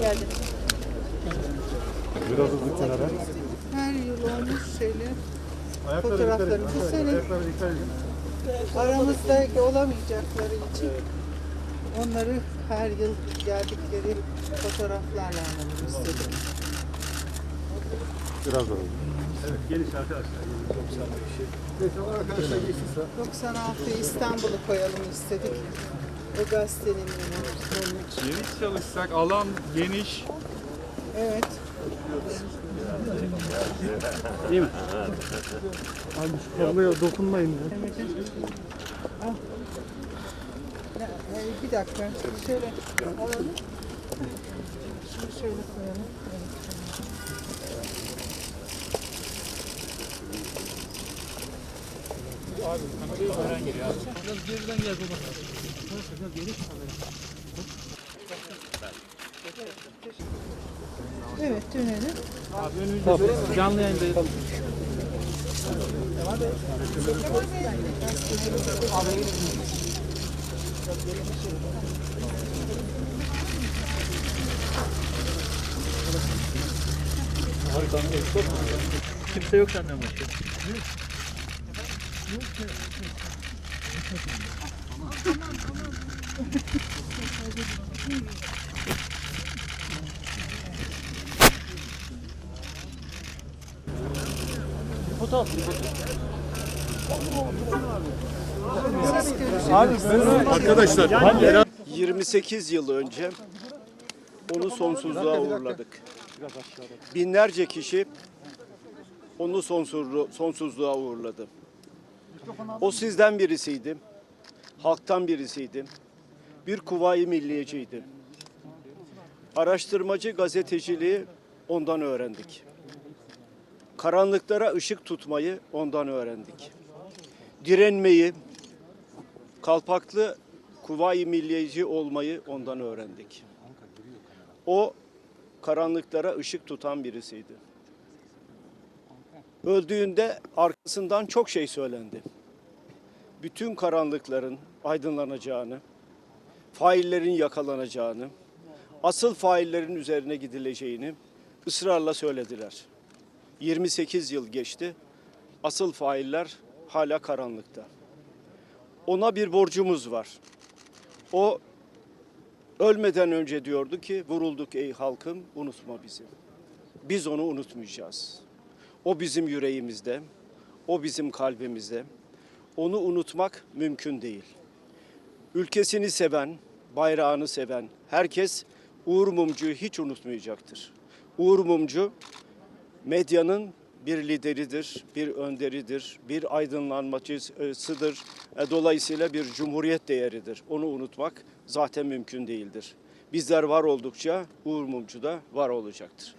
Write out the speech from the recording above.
Geldim. Biraz hızlı kenara. Her yıl olmuş şeyler. Ayakları Fotoğrafları dikkat edin. bu sene- Ayakları dikkat edin. Aramızdaki olamayacakları için onları her yıl geldikleri fotoğraflarla alalım istedim. Biraz daha. Evet, geniş arkadaşlar. Neyse arkadaşlar geçsin sıra. 96 İstanbul'u koyalım istedik. O gazetenin yanı. Geniş çalışsak alan geniş. Evet. Değil mi? Abi şu kablaya dokunmayın ya. E, bir dakika. Şöyle alalım. Şunu şöyle koyalım. Evet. Evet dönelim. Canlı yayındayız. Kimse yok senden başka. Arkadaşlar 28 yıl önce onu sonsuzluğa uğurladık. Binlerce kişi onu sonsuzluğa uğurladı. O sizden birisiydi. Halktan birisiydi. Bir kuvayi milliyeciydi. Araştırmacı gazeteciliği ondan öğrendik. Karanlıklara ışık tutmayı ondan öğrendik. Direnmeyi, kalpaklı kuvayi milliyeci olmayı ondan öğrendik. O karanlıklara ışık tutan birisiydi. Öldüğünde arkasından çok şey söylendi. Bütün karanlıkların aydınlanacağını, faillerin yakalanacağını, asıl faillerin üzerine gidileceğini ısrarla söylediler. 28 yıl geçti. Asıl failler hala karanlıkta. Ona bir borcumuz var. O ölmeden önce diyordu ki vurulduk ey halkım unutma bizi. Biz onu unutmayacağız. O bizim yüreğimizde, o bizim kalbimizde. Onu unutmak mümkün değil. Ülkesini seven, bayrağını seven herkes Uğur Mumcu'yu hiç unutmayacaktır. Uğur Mumcu medyanın bir lideridir, bir önderidir, bir aydınlanmacısıdır. E, Dolayısıyla bir cumhuriyet değeridir. Onu unutmak zaten mümkün değildir. Bizler var oldukça Uğur Mumcu da var olacaktır.